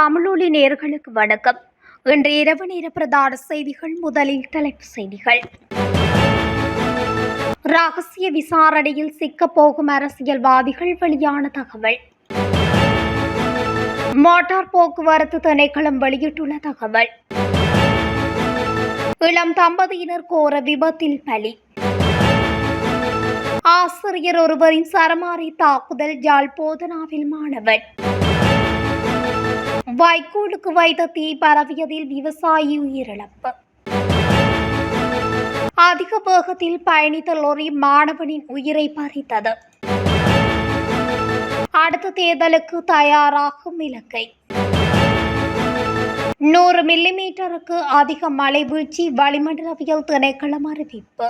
தமிழொலி நேர்களுக்கு வணக்கம். இன்று இரவு நேர பிரதான செய்திகள் முதலில் தலைப்பு செய்திகள். ரகசிய விசாரணையில் சிக்கப் போகும் அரசியல்வாதிகள் வெளியான தகவல். மோட்டார் போக்குவரத்து திணைக்களம் வெளியிட்டுள்ள தகவல். இளம் தம்பதியினர் கோர விபத்தில் பலி. ஆசிரியர் ஒருவரின் சரமாரி தாக்குதல் யாழ் போதனாவில் மாணவன். வைக்கோலுக்கு வைத்த தீ பரவியதில் விவசாயி உயிரிழப்பு அதிக வேகத்தில் பயணித்த லொரி மாணவனின் உயிரை பறித்தது அடுத்த தேர்தலுக்கு தயாராகும் இலக்கை நூறு மில்லிமீட்டருக்கு அதிக மழை வீழ்ச்சி வளிமண்டலவியல் திணைக்களம் அறிவிப்பு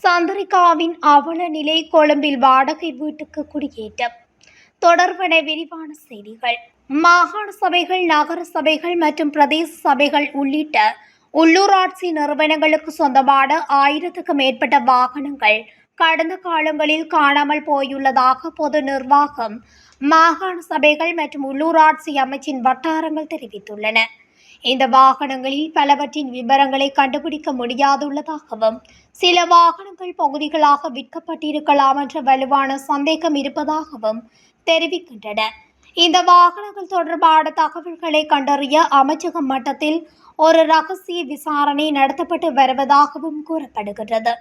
சந்திரிகாவின் அவல நிலை கொழும்பில் வாடகை வீட்டுக்கு குடியேற்றம் தொடர்பன விரிவான செய்திகள். மாகாண சபைகள் நகர சபைகள் மற்றும் பிரதேச சபைகள் உள்ளிட்ட உள்ளூராட்சி நிறுவனங்களுக்கு சொந்தமான ஆயிரத்துக்கும் மேற்பட்ட வாகனங்கள் கடந்த காலங்களில் காணாமல் போயுள்ளதாக பொது நிர்வாகம் மாகாண சபைகள் மற்றும் உள்ளூராட்சி அமைச்சின் வட்டாரங்கள் தெரிவித்துள்ளன. இந்த வாகனங்களில் பலவற்றின் விவரங்களை கண்டுபிடிக்க முடியாதுள்ளதாகவும் சில வாகனங்கள் பகுதிகளாக விற்கப்பட்டிருக்கலாம் என்ற வலுவான சந்தேகம் இருப்பதாகவும் தெரிவிக்கின்றன. இந்த வாகனங்கள் தொடர்பான தகவல்களை கண்டறிய அமைச்சக மட்டத்தில் ஒரு ரகசிய விசாரணை நடத்தப்பட்டு வருவதாகவும் கூறப்படுகிறது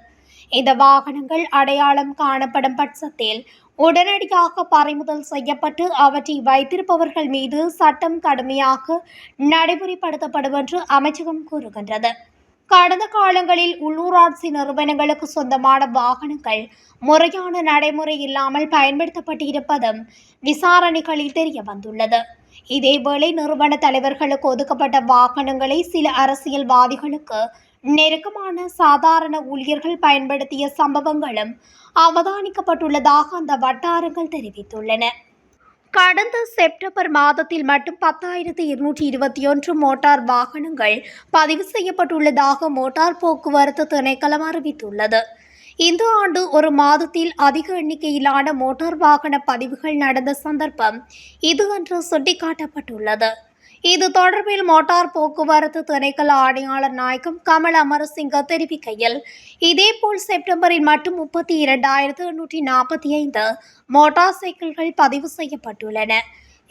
இந்த வாகனங்கள் அடையாளம் காணப்படும் பட்சத்தில் உடனடியாக பறிமுதல் செய்யப்பட்டு அவற்றை வைத்திருப்பவர்கள் மீது சட்டம் கடுமையாக நடைமுறைப்படுத்தப்படும் என்று அமைச்சகம் கூறுகின்றது. கடந்த காலங்களில் உள்ளூராட்சி நிறுவனங்களுக்கு சொந்தமான வாகனங்கள் முறையான நடைமுறை இல்லாமல் பயன்படுத்தப்பட்டிருப்பதும் விசாரணைகளில் தெரிய வந்துள்ளது. இதேவேளை நிறுவன தலைவர்களுக்கு ஒதுக்கப்பட்ட வாகனங்களை சில அரசியல்வாதிகளுக்கு நெருக்கமான சாதாரண ஊழியர்கள் பயன்படுத்திய சம்பவங்களும் அவதானிக்கப்பட்டுள்ளதாக அந்த வட்டாரங்கள் தெரிவித்துள்ளன. கடந்த செப்டம்பர் மாதத்தில் மட்டும் பத்தாயிரத்து இருநூற்றி இருபத்தி ஒன்று மோட்டார் வாகனங்கள் பதிவு செய்யப்பட்டுள்ளதாக மோட்டார் போக்குவரத்து திணைக்களம் அறிவித்துள்ளது. இந்த ஆண்டு ஒரு மாதத்தில் அதிக எண்ணிக்கையிலான மோட்டார் வாகன பதிவுகள் நடந்த சந்தர்ப்பம் இது என்று சுட்டிக்காட்டப்பட்டுள்ளது. இது தொடர்பில் மோட்டார் போக்குவரத்து திணைக்கள ஆணையாளர் நாயகம் கமல் அமரசிங்க தெரிவிக்கையில் இதேபோல் செப்டம்பரில் மட்டும் முப்பத்தி இரண்டாயிரத்து எண்ணூற்றி நாற்பத்தி ஐந்து மோட்டார் சைக்கிள்கள் பதிவு செய்யப்பட்டுள்ளன.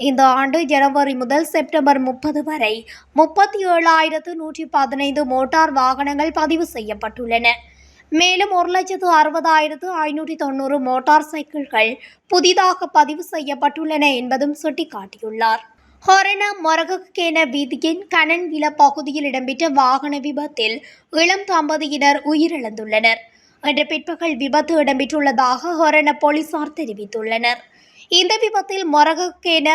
இந்த ஆண்டு ஜனவரி முதல் செப்டம்பர் முப்பது வரை முப்பத்தி ஏழாயிரத்து நூற்றி பதினைந்து மோட்டார் வாகனங்கள் பதிவு செய்யப்பட்டுள்ளன. மேலும் ஒரு லட்சத்து அறுபதாயிரத்து ஐநூற்றி தொண்ணூறு மோட்டார் சைக்கிள்கள் புதிதாக பதிவு செய்யப்பட்டுள்ளன என்பதும் சுட்டிக்காட்டியுள்ளார். ஹொரண மொரகக்கேன வீதியின் கனன்வில பகுதியில் இடம்பெற்ற வாகன விபத்தில் இளம் தம்பதியினர் உயிரிழந்துள்ளனர். இன்று பிற்பகல் விபத்து இடம்பெற்றுள்ளதாக ஹொரண போலீசார் தெரிவித்துள்ளனர். இந்த விபத்தில் மொரகக்கேன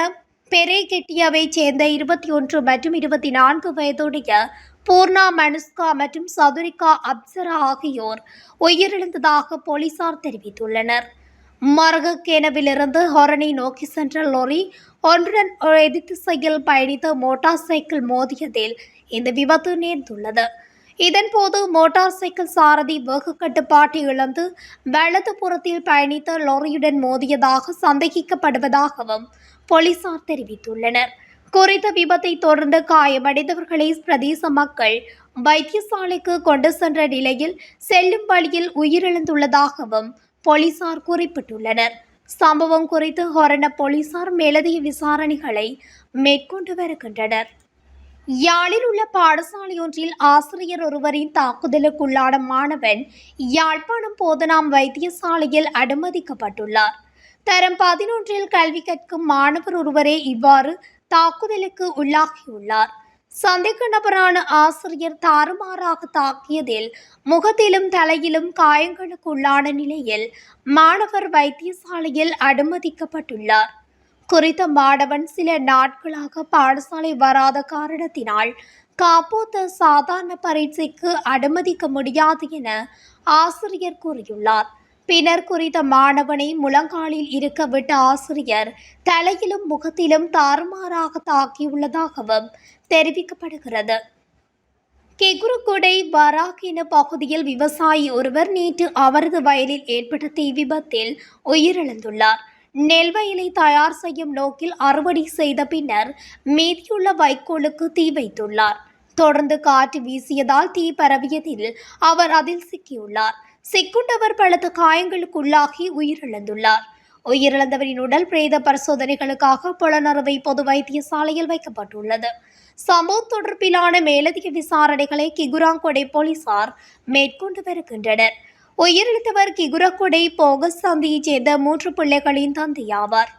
பெரேகெட்டியாவைச் சேர்ந்த இருபத்தி ஒன்று மற்றும் இருபத்தி நான்கு வயதுடைய பூர்ணா மனுஸ்கா மற்றும் சதுரிகா அப்சரா ஆகியோர் உயிரிழந்ததாக போலீசார் தெரிவித்துள்ளனர். மரகக்கேனவிலிருந்து ஹொரணி நோக்கி சென்ற லொரி ஒன்றுடன் எதிர்த்து செயல் பயணித்த மோட்டார் சைக்கிள் மோதியதில் இந்த விபத்து நேர்ந்துள்ளது. இதன்போது மோட்டார் சைக்கிள் சாரதி வெகு கட்டுப்பாட்டை இழந்து வலது புறத்தில் பயணித்த லொரியுடன் மோதியதாக சந்தேகிக்கப்படுவதாகவும் போலீசார் தெரிவித்துள்ளனர். குறித்த விபத்தை தொடர்ந்து காயமடைந்தவர்களை பிரதேச மக்கள் வைத்தியசாலைக்கு கொண்டு சென்ற நிலையில் செல்லும் வழியில் உயிரிழந்துள்ளதாகவும் போலீசார் குறிப்பிட்டுள்ளனர். சம்பவம் குறித்து ஹொரண போலீசார் மேலதிக விசாரணைகளை மேற்கொண்டு வருகின்றனர். யாழில் உள்ள பாடசாலையொன்றில் ஆசிரியர் ஒருவரின் தாக்குதலுக்குள்ளான மாணவன் யாழ்ப்பாணம் போதனாம் வைத்தியசாலையில் அனுமதிக்கப்பட்டுள்ளார். தரம் பதினொன்றில் கல்வி கற்கும் மாணவர் ஒருவரே இவ்வாறு தாக்குதலுக்கு உள்ளாகியுள்ளார். சந்தேக நபரான ஆசிரியர் தாறுமாறாக தாக்கியதில் முகத்திலும் தலையிலும் காயங்களுக்குள்ளான நிலையில் மாணவர் வைத்தியசாலையில் அனுமதிக்கப்பட்டுள்ளார். குறித்த மாணவன் சில நாட்களாக பாடசாலை வராத காரணத்தினால் காப்போத்த சாதாரண பரீட்சைக்கு அனுமதிக்க முடியாது என ஆசிரியர் கூறியுள்ளார். பின்னர் குறித்த மாணவனை முழங்காலில் இருக்க விட்ட ஆசிரியர் தலையிலும் முகத்திலும் தாறுமாறாக தாக்கியுள்ளதாகவும் தெரிவிக்கப்படுகிறது. கெகுருகுடை வராகின பகுதியில் விவசாயி ஒருவர் நேற்று அவரது வயலில் ஏற்பட்ட தீ விபத்தில் உயிரிழந்துள்ளார். நெல் வயலை தயார் செய்யும் நோக்கில் அறுவடை செய்த பின்னர் மீதியுள்ள வைக்கோலுக்கு தீ வைத்துள்ளார். தொடர்ந்து காற்று வீசியதால் தீ பரவியதில் அவர் அதில் சிக்கியுள்ளார். சிக்குண்டவர் பலத்த காயங்களுக்குள்ளாகி உயிரிழந்துள்ளார். உயிரிழந்தவரின் உடல் பிரேத பரிசோதனைகளுக்காக புலனறுவை பொது வைத்தியசாலையில் வைக்கப்பட்டுள்ளது. சம்பவம் தொடர்பிலான மேலதிக விசாரணைகளை கிகுராங்கொடை போலீசார் மேற்கொண்டு வருகின்றனர். உயிரிழந்தவர் கிகுரக்கொடை போகஸ் சந்தியைச் சேர்ந்த மூன்று பிள்ளைகளின் தந்தையாவார்.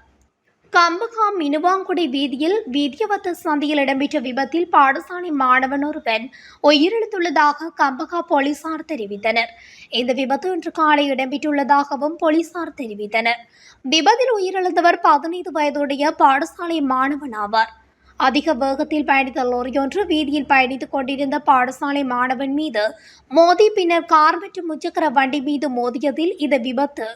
கம்பகாம் மினுவாங்குடி வீதியில் வீதியவத்த சந்தியில் இடம்பெற்ற விபத்தில் பாடசாலை மாணவன் ஒருவன் உயிரிழந்துள்ளதாக கம்பகா போலீசார் தெரிவித்தனர். இந்த விபத்து இன்று காலை இடம்பெற்றுள்ளதாகவும் போலீசார் தெரிவித்தனர். விபத்தில் உயிரிழந்தவர் பதினைந்து வயதுடைய பாடசாலை மாணவன் ஆவார். அதிக வேகத்தில் பயணித்த லோரியொன்று வீதியில் பயணித்துக் கொண்டிருந்த பாடசாலை மாணவன் மீது மோதி பின்னர் கார் மற்றும் முச்சக்கர வண்டி மீது மோதியதில் இந்த விபத்து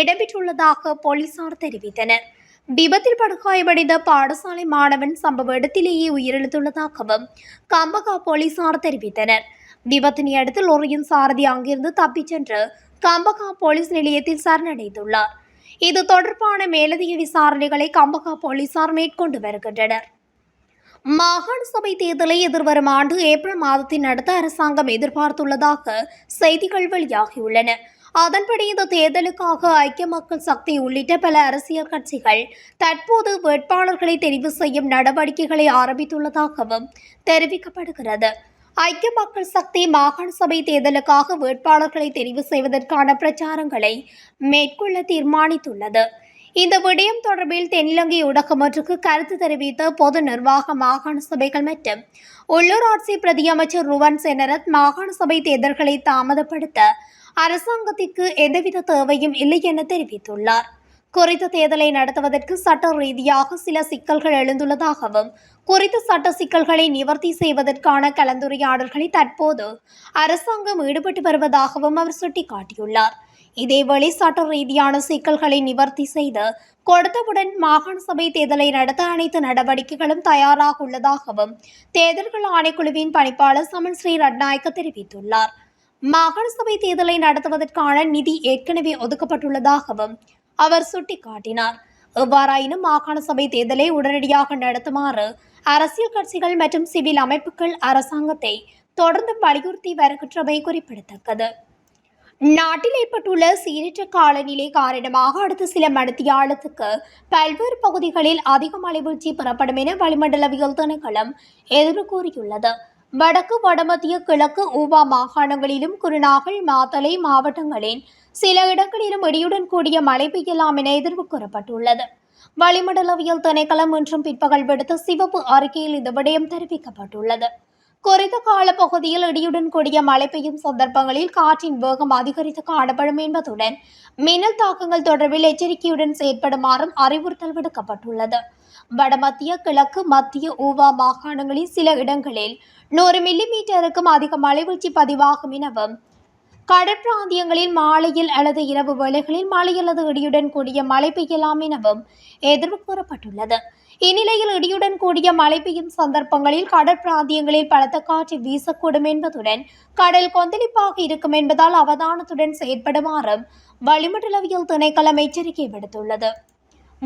இடம்பெற்றுள்ளதாக போலீசார் தெரிவித்தனர். விபத்தில் படுகாயமடைந்த பாடசாலை மாணவன் சம்பவ இடத்திலேயே உயிரிழந்துள்ளதாகவும் கம்பகா போலீசார் தெரிவித்தனர். விபத்தினை அடுத்து லோரியின் சாரதி அங்கிருந்து தப்பிச் சென்று கம்பகா போலீஸ் நிலையத்தில் சரணடைந்துள்ளார். இது தொடர்பான மேலதிக விசாரணைகளை கம்பகா போலீசார் மேற்கொண்டு வருகின்றனர். மாகாண சபை தேர்தலை எதிர்வரும் ஆண்டு ஏப்ரல் மாதத்தில் நடத்த அரசாங்கம் எதிர்பார்த்துள்ளதாக செய்திகள் வெளியாகியுள்ளன. அதன்படி இந்த தேர்தலுக்காக ஐக்கிய மக்கள் சக்தி உள்ளிட்ட பல அரசியல் கட்சிகள் தற்போது வேட்பாளர்களை தெரிவு செய்யும் நடவடிக்கைகளை ஆரம்பித்துள்ளதாகவும் தெரிவிக்கப்படுகிறது. ஐக்கிய மக்கள் சக்தி மாகாண சபை தேர்தலுக்காக வேட்பாளர்களை தெரிவு செய்வதற்கான பிரச்சாரங்களை மேற்கொள்ள தீர்மானித்துள்ளது. இந்த விடயம் தொடர்பில் தென்னிலங்கை ஊடகம் ஒன்றுக்கு கருத்து தெரிவித்த பொது நிர்வாக மாகாண சபைகள் மற்றும் உள்ளூராட்சி பிரதியமைச்சர் ருவன் செனரத் மாகாண சபை தேர்தல்களை தாமதப்படுத்த அரசாங்கத்திற்கு எந்தவித தேவையும் இல்லை என தெரிவித்துள்ளார். குறித்த தேர்தலை நடத்துவதற்கு சட்ட ரீதியாக சில சிக்கல்கள் எழுந்துள்ளதாகவும் குறித்த சட்ட சிக்கல்களை நிவர்த்தி செய்வதற்கான கலந்துரையாடல்களை தற்போது அரசாங்கம் ஈடுபட்டு வருவதாகவும் அவர் சுட்டிக்காட்டியுள்ளார். இதேவேளை சட்ட ரீதியான சிக்கல்களை நிவர்த்தி செய்து கொடுத்தவுடன் மாகாண சபை தேர்தலை நடத்த அனைத்து நடவடிக்கைகளும் தயாராக உள்ளதாகவும் தேர்தல்கள் ஆணைக்குழுவின் பணிப்பாளர் சமன் ஸ்ரீ ரட்நாயக்க தெரிவித்துள்ளார். மாகாண சபை தேர்தலை நடத்துவதற்கான நிதி ஏற்கனவே ஒதுக்கப்பட்டுள்ளதாகவும் அவர் சுட்டிக்காட்டினார். எவ்வாறாயினும் மாகாண சபை தேர்தலை உடனடியாக நடத்துமாறு அரசியல் கட்சிகள் மற்றும் சிவில் அமைப்புகள் அரசாங்கத்தை தொடர்ந்து வலியுறுத்தி வருகின்றமை குறிப்பிடத்தக்கது. நாட்டில் ஏற்பட்டுள்ள சீரற்ற காலநிலை காரணமாக அடுத்த சில மணித்தியாலத்துக்கு பல்வேறு பகுதிகளில் அதிக மழைவீழ்ச்சி பெறப்படும் என வளிமண்டலவியல் திணைக்களம் எதிர்ப்பு கூறியுள்ளது வடக்கு வடமத்திய கிழக்கு ஊபா மாகாணங்களிலும் குருநாகல் மாத்தலை மாவட்டங்களின் சில இடங்களிலும் இடியுடன் கூடிய மழை பெய்யலாம் என எதிர்ப்பு கூறப்பட்டுள்ளது. வளிமண்டலவியல் திணைக்களம் இன்றும் பிற்பகல் விடுத்த சிவப்பு அறிக்கையில் இந்த விடயம் தெரிவிக்கப்பட்டுள்ளது. குறித்த காலப்பகுதியில் இடியுடன் கூடிய மழை பெய்யும் சந்தர்ப்பங்களில் காற்றின் வேகம் அதிகரித்து காணப்படும் என்பதுடன் மின்னல் தாக்கங்கள் தொடர்பில் எச்சரிக்கையுடன் செயற்படுமாறும் அறிவுறுத்தல் விடுக்கப்பட்டுள்ளது. வடமத்திய கிழக்கு மத்திய ஊவா மாகாணங்களில் சில இடங்களில் நூறு மில்லி மீட்டருக்கும் அதிக மழைவீழ்ச்சி பதிவாகும் எனவும் கடற்பிராந்தியங்களில் மாலையில் அல்லது இரவு வேளைகளில் மழை அல்லது இடியுடன் கூடிய மழை பெய்யலாம் எனவும் எதிர்வு கூறப்பட்டுள்ளது. இந்நிலையில் இடியுடன் கூடிய மழை பெய்யும் சந்தர்ப்பங்களில் கடற்பிராந்தியங்களில் பலத்த காற்று வீசக்கூடும் என்பதுடன் கடல் கொந்தளிப்பாக இருக்கும் என்பதால் அவதானத்துடன் செயற்படுமாறும் வளிமண்டலவியல் திணைக்களம் எச்சரிக்கை விடுத்துள்ளது.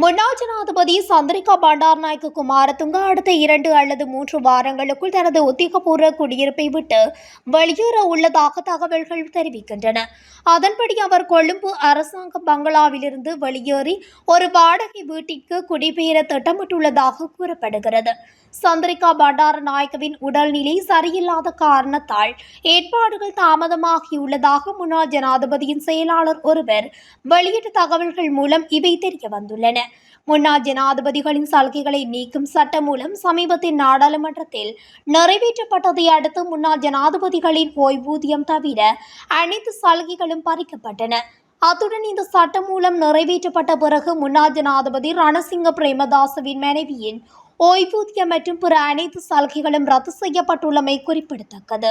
முன்னாள் ஜனாதிபதி சந்திரிகா பண்டார்நாயக்க குமாரதுங்க அடுத்த இரண்டு அல்லது மூன்று வாரங்களுக்குள் தனது உத்தியோகபூர்வ குடியிருப்பை விட்டு வெளியேற உள்ளதாக தகவல்கள் தெரிவிக்கின்றன. அதன்படி அவர் கொழும்பு அரசாங்க பங்களாவிலிருந்து வெளியேறி ஒரு வாடகை வீட்டிற்கு குடிபெயர திட்டமிட்டுள்ளதாக கூறப்படுகிறது. சந்திரிகா பண்டாரநாயக்கவின் உடல்நிலை சரியில்லாத காரணத்தால் ஏற்பாடுகள் தாமதமாகியுள்ளதாக முன்னாள் ஜனாதிபதியின் செயலாளர் ஒருவர் வெளியிட்ட தகவல்கள் மூலம் இவை தெரிய வந்துள்ளன முன்னாள் ஜனாதிபதிகளின் சலுகைகளை நீக்கும் சட்டம் மூலம் சமீபத்தில் நாடாளுமன்றத்தில் நிறைவேற்றப்பட்டதை அடுத்து முன்னாள் ஜனாதிபதிகளின் ஓய்வூதியம் தவிர அனைத்து சலுகைகளும் பறிக்கப்பட்டன. அத்துடன் இந்த சட்டம் மூலம் நிறைவேற்றப்பட்ட பிறகு முன்னாள் ஜனாதிபதி ரணசிங்க பிரேமதாசவின் மனைவியின் ஓய்வூதியம் மற்றும் பிற அனைத்து சலுகைகளும் ரத்து செய்யப்பட்டுள்ளமை குறிப்பிடத்தக்கது.